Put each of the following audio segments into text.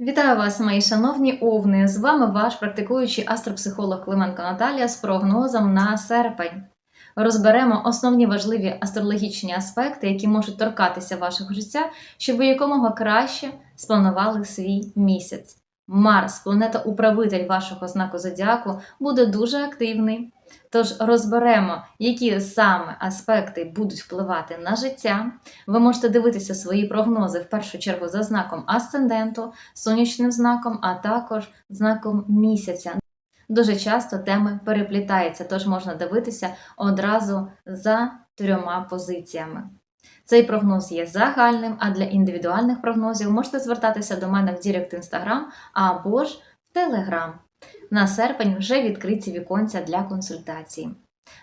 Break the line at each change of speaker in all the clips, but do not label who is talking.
Вітаю вас, мої шановні овни! З вами ваш практикуючий астропсихолог Клименко Наталія з прогнозом на серпень. Розберемо основні важливі астрологічні аспекти, які можуть торкатися вашого життя, щоб ви якомога краще спланували свій місяць. Марс, планета-управитель вашого знаку зодіаку, буде дуже активний. Тож розберемо, які саме аспекти будуть впливати на життя. Ви можете дивитися свої прогнози в першу чергу за знаком асценденту, сонячним знаком, а також знаком місяця. Дуже часто теми переплітаються, тож можна дивитися одразу за трьома позиціями. Цей прогноз є загальним, а для індивідуальних прогнозів можете звертатися до мене в Дірект Інстаграм або ж в Телеграм. На серпень вже відкриті віконця для консультацій.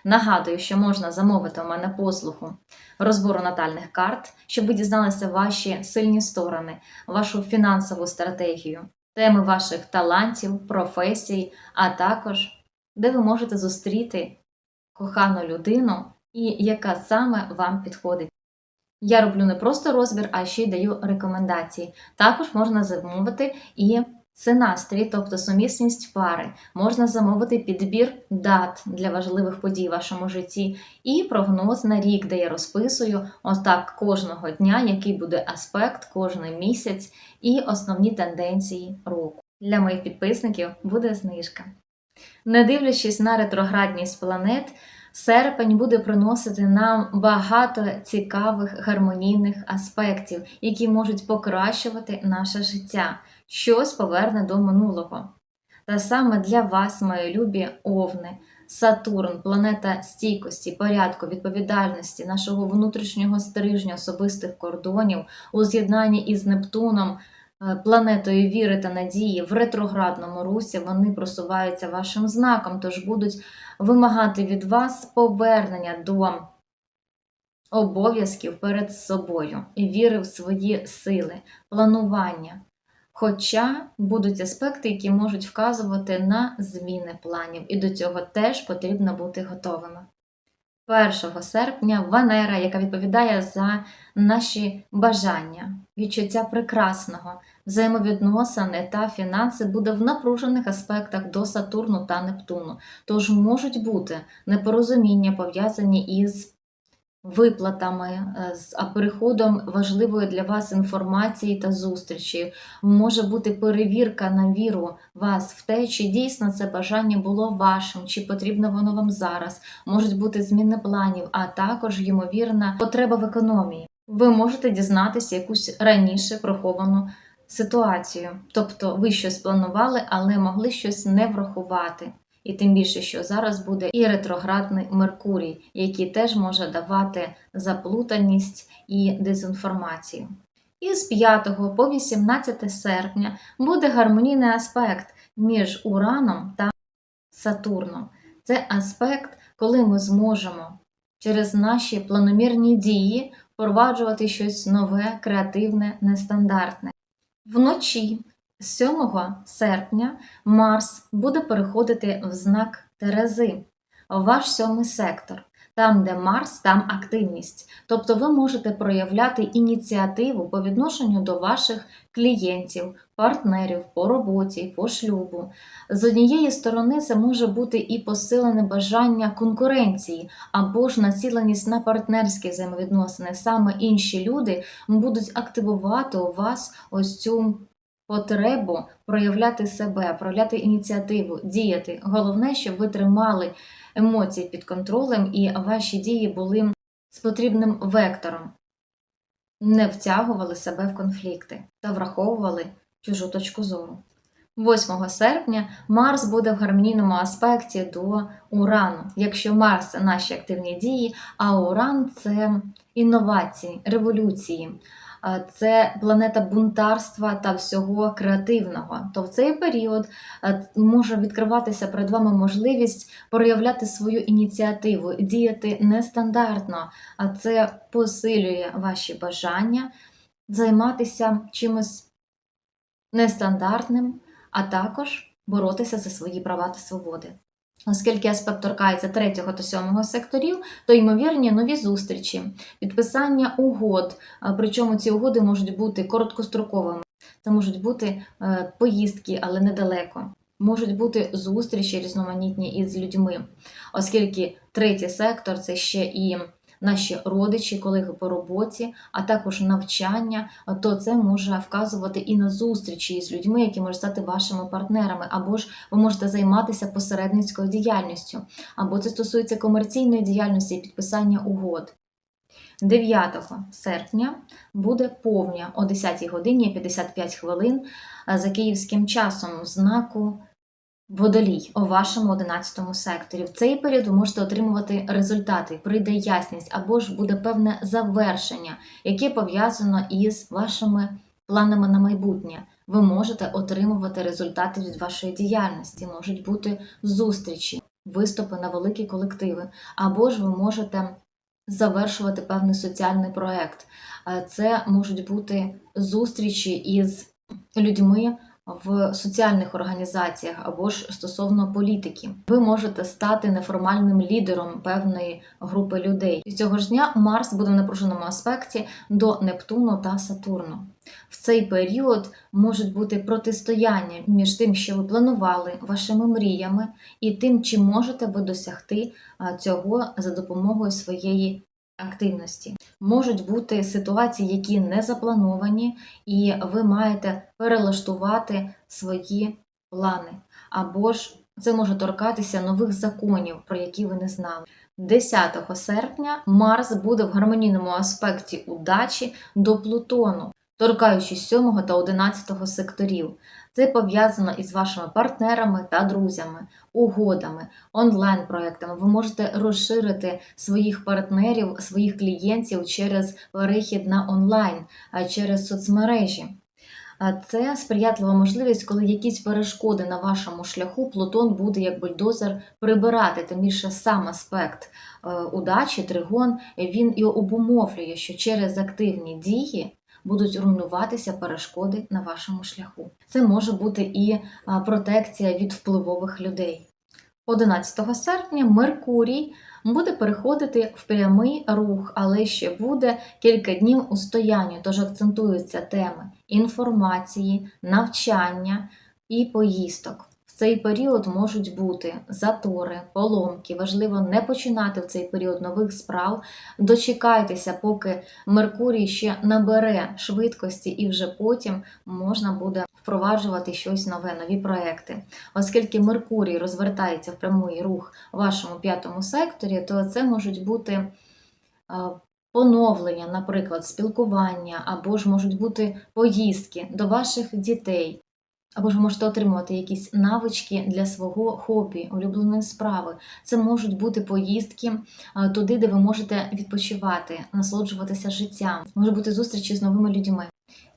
Нагадую, що можна замовити у мене послугу розбору натальних карт, щоб ви дізналися ваші сильні сторони, вашу фінансову стратегію, теми ваших талантів, професій, а також де ви можете зустріти кохану людину і яка саме вам підходить. Я роблю не просто розбір, а ще й даю рекомендації. Також можна замовити і синастрій, тобто сумісність пари. Можна замовити підбір дат для важливих подій в вашому житті і прогноз на рік, де я розписую отак кожного дня, який буде аспект кожний місяць і основні тенденції року. Для моїх підписників буде знижка. Не дивлячись на ретроградність планет, серпень буде приносити нам багато цікавих гармонійних аспектів, які можуть покращувати наше життя, щось поверне до минулого. Та саме для вас, мої любі овни, Сатурн, планета стійкості, порядку, відповідальності, нашого внутрішнього стрижня, особистих кордонів у з'єднанні із Нептуном, планетою віри та надії в ретроградному русі вони просуваються вашим знаком, тож будуть вимагати від вас повернення до обов'язків перед собою і віри в свої сили, планування. Хоча будуть аспекти, які можуть вказувати на зміни планів, і до цього теж потрібно бути готовими. 1 серпня Венера, яка відповідає за наші бажання, відчуття прекрасного, взаємовідносини та фінанси, буде в напружених аспектах до Сатурну та Нептуну. Тож можуть бути непорозуміння пов'язані із виплатами, е, з переходом важливої для вас інформації та зустрічі. Може бути перевірка на віру вас в те, чи дійсно це бажання було вашим, чи потрібно воно вам зараз. Можуть бути зміни планів, а також ймовірна потреба в економії. Ви можете дізнатися якусь раніше приховану ситуацію. Тобто ви щось планували, але могли щось не врахувати. І тим більше, що зараз буде і ретроградний Меркурій, який теж може давати заплутаність і дезінформацію. І з 5 по 18 серпня буде гармонійний аспект між Ураном та Сатурном. Це аспект, коли ми зможемо через наші планомірні дії впроваджувати щось нове, креативне, нестандартне. Вночі 7 серпня Марс буде переходити в знак Терези, ваш сьомий сектор. Там, де Марс, там активність. Тобто ви можете проявляти ініціативу по відношенню до ваших клієнтів, партнерів по роботі, по шлюбу. З однієї сторони, це може бути і посилене бажання конкуренції, або ж націленість на партнерські взаємовідносини. Саме інші люди будуть активувати у вас ось цю потребу проявляти себе, проявляти ініціативу, діяти. Головне, щоб ви тримали емоції під контролем і ваші дії були з потрібним вектором, не втягували себе в конфлікти та враховували чужу точку зору. 8 серпня Марс буде в гармонійному аспекті до Урану. Якщо Марс це наші активні дії, а Уран це інновації, революції, це планета бунтарства та всього креативного. То в цей період може відкриватися перед вами можливість проявляти свою ініціативу, діяти нестандартно, а це посилює ваші бажання займатися чимось нестандартним, а також боротися за свої права та свободи. Оскільки аспект торкається третього та сьомого секторів, то ймовірні нові зустрічі, підписання угод, причому ці угоди можуть бути короткостроковими, Це можуть бути е, поїздки, але недалеко. Можуть бути зустрічі різноманітні із людьми, оскільки третій сектор це ще і наші родичі, колеги по роботі, а також навчання, то це може вказувати і на зустрічі з людьми, які можуть стати вашими партнерами, або ж ви можете займатися посередницькою діяльністю, або це стосується комерційної діяльності і підписання угод. 9 серпня буде повня о 10 годині 55 хвилин за київським часом в знаку Водолій у вашому 11 секторі. В цей період ви можете отримувати результати, прийде ясність або ж буде певне завершення, яке пов'язано із вашими планами на майбутнє. Ви можете отримувати результати від вашої діяльності, можуть бути зустрічі, виступи на великі колективи, або ж ви можете завершувати певний соціальний проект. Е, Це можуть бути зустрічі із людьми в соціальних організаціях або ж стосовно політики. Ви можете стати неформальним лідером певної групи людей. І цього ж дня Марс буде в напруженому аспекті до Нептуну та Сатурну. В цей період можуть бути протистояння між тим, що ви планували вашими мріями, і тим, чи можете ви досягти цього за допомогою своєї активності. Можуть бути ситуації, які не заплановані, і ви маєте перелаштувати свої плани. Або ж це може торкатися нових законів, про які ви не знали. 10 серпня Марс буде в гармонійному аспекті удачі до Плутону, торкаючись 7 та 11 секторів. Це пов'язано із вашими партнерами та друзями, угодами, онлайн-проектами. Ви можете розширити своїх партнерів, своїх клієнтів через перехід на онлайн, через соцмережі. Це сприятлива можливість, коли якісь перешкоди на вашому шляху Плутон буде як бульдозер прибирати, тим більше сам аспект е, удачі, тригон, він і обумовлює, що через активні дії будуть руйнуватися перешкоди на вашому шляху. Це може бути і протекція від впливових людей. 11 серпня Меркурій буде переходити в прямий рух, але ще буде кілька днів у стоянні, тож акцентуються теми інформації, навчання і поїздок. В цей період можуть бути затори, поломки. Важливо не починати в цей період нових справ. Дочекайтеся, поки Меркурій ще набере швидкості, і вже потім можна буде впроваджувати щось нове, нові проекти. Оскільки Меркурій розвертається в прямий рух у вашому п'ятому секторі, то це можуть бути е, поновлення, наприклад, спілкування, або ж можуть бути поїздки до ваших дітей. Або ж ви можете отримувати якісь навички для свого хобі, улюбленої справи. Це можуть бути поїздки туди, де ви можете відпочивати, насолоджуватися життям, може бути зустрічі з новими людьми.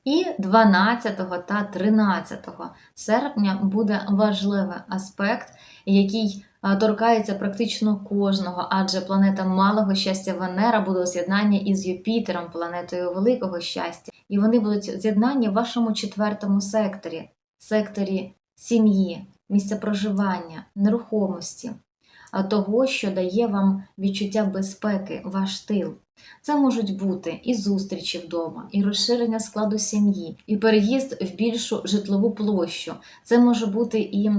І 12 та 13 серпня буде важливий аспект, який торкається практично кожного, адже планета малого щастя Венера буде у з'єднанні із Юпітером, планетою великого щастя, і вони будуть з'єднані в вашому четвертому секторі секторі сім'ї, місця проживання, нерухомості, того, що дає вам відчуття безпеки, ваш тил. Це можуть бути і зустрічі вдома, і розширення складу сім'ї, і переїзд в більшу житлову площу. Це може бути і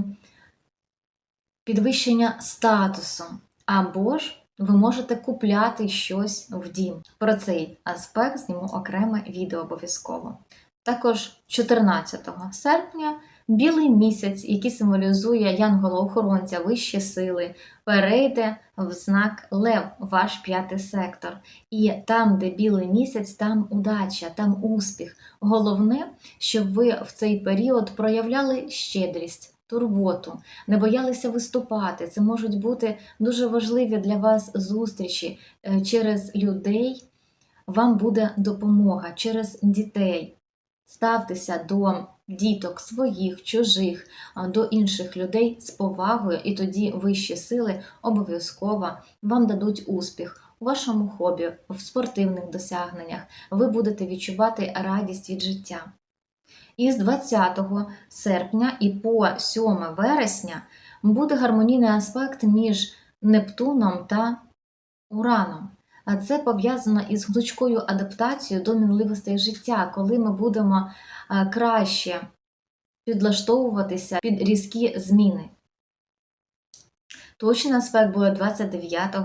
підвищення статусу, або ж ви можете купляти щось в дім. Про цей аспект зніму окреме відео обов'язково. Також 14 серпня білий місяць, який символізує янгола-охоронця, вищі сили, перейде в знак Лев, ваш п'ятий сектор. І там, де білий місяць, там удача, там успіх. Головне, щоб ви в цей період проявляли щедрість. Турботу, не боялися виступати. Це можуть бути дуже важливі для вас зустрічі е, через людей. Вам буде допомога через дітей. Ставтеся до діток своїх, чужих, до інших людей з повагою, і тоді вищі сили обов'язково вам дадуть успіх у вашому хобі, в спортивних досягненнях. Ви будете відчувати радість від життя. І з 20 серпня і по 7 вересня буде гармонійний аспект між Нептуном та Ураном. Це пов'язано із гнучкою адаптацією до мінливостей життя, коли ми будемо краще підлаштовуватися під різкі зміни. Точний аспект буде 29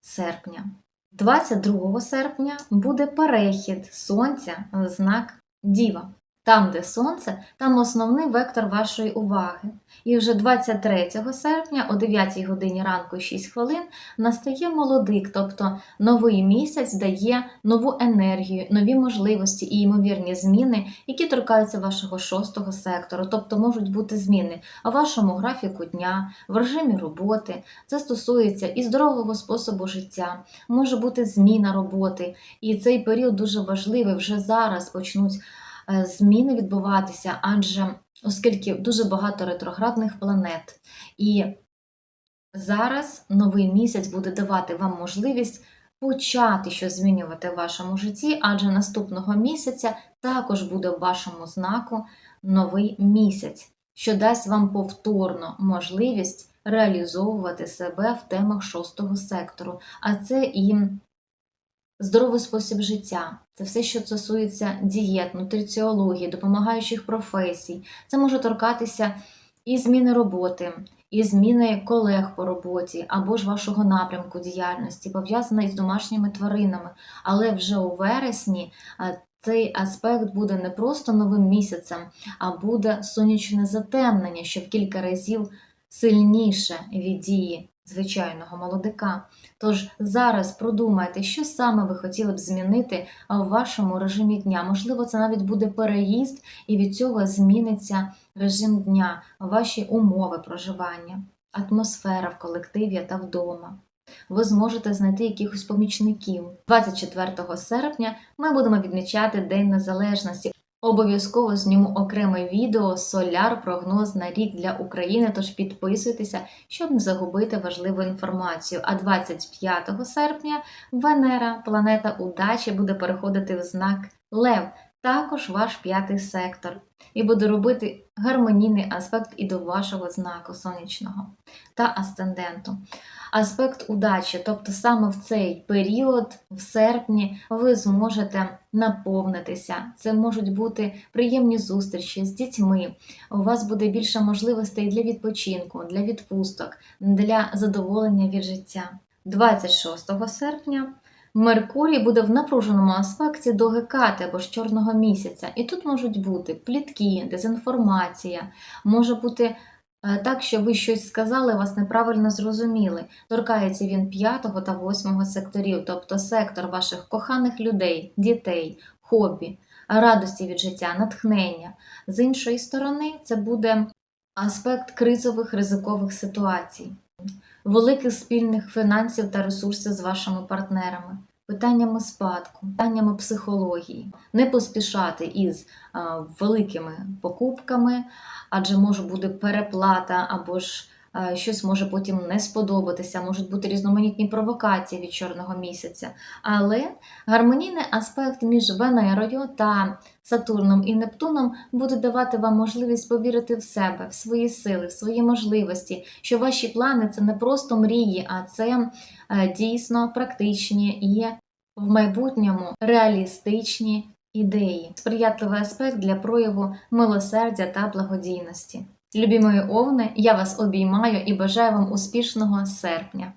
серпня. 22 серпня буде перехід Сонця в знак Діва. Там, де сонце, там основний вектор вашої уваги. І вже 23 серпня о 9 годині ранку 6 хвилин настає молодик, тобто новий місяць дає нову енергію, нові можливості і ймовірні зміни, які торкаються вашого шостого сектору, тобто можуть бути зміни у вашому графіку дня, в режимі роботи. Це стосується і здорового способу життя, може бути зміна роботи. І цей період дуже важливий. Вже зараз почнуть зміни відбуватися, адже оскільки дуже багато ретроградних планет. І зараз новий місяць буде давати вам можливість почати щось змінювати в вашому житті, адже наступного місяця також буде в вашому знаку новий місяць, що дасть вам повторно можливість реалізовувати себе в темах шостого сектору. А це і здоровий спосіб життя, це все, що стосується дієт, нутриціології, допомагаючих професій. Це може торкатися і зміни роботи, і зміни колег по роботі, або ж вашого напрямку діяльності, пов'язана із домашніми тваринами. Але вже у вересні цей аспект буде не просто новим місяцем, а буде сонячне затемнення, що в кілька разів сильніше від дії звичайного молодика. Тож зараз продумайте, що саме ви хотіли б змінити в вашому режимі дня. Можливо, це навіть буде переїзд, і від цього зміниться режим дня, ваші умови проживання, атмосфера в колективі та вдома. Ви зможете знайти якихось помічників. 24 серпня ми будемо відмічати День Незалежності. Обов'язково зніму окреме відео Соляр прогноз на рік для України, тож підписуйтеся, щоб не загубити важливу інформацію. А 25 серпня Венера, планета удачі, буде переходити в знак Лев, також ваш п'ятий сектор, і буде робити гармонійний аспект і до вашого знаку сонячного та асценденту. Аспект удачі, тобто саме в цей період, в серпні, ви зможете наповнитися. Це можуть бути приємні зустрічі з дітьми. У вас буде більше можливостей для відпочинку, для відпусток, для задоволення від життя. 26 серпня Меркурій буде в напруженому аспекті до Гекати або ж чорного місяця. І тут можуть бути плітки, дезінформація, може бути е, так, що ви щось сказали, вас неправильно зрозуміли. Торкається він 5 та 8 секторів, тобто сектор ваших коханих людей, дітей, хобі, радості від життя, натхнення. З іншої сторони, це буде аспект кризових ризикових ситуацій великих спільних фінансів та ресурсів з вашими партнерами, питаннями спадку, питаннями психології, не поспішати із великими покупками, адже може бути переплата або ж щось може потім не сподобатися, можуть бути різноманітні провокації від чорного місяця. Але гармонійний аспект між Венерою та Сатурном і Нептуном буде давати вам можливість повірити в себе, в свої сили, в свої можливості, що ваші плани це не просто мрії, а це е, дійсно практичні і в майбутньому реалістичні ідеї, сприятливий аспект для прояву милосердя та благодійності. Любі мої овни, я вас обіймаю і бажаю вам успішного серпня!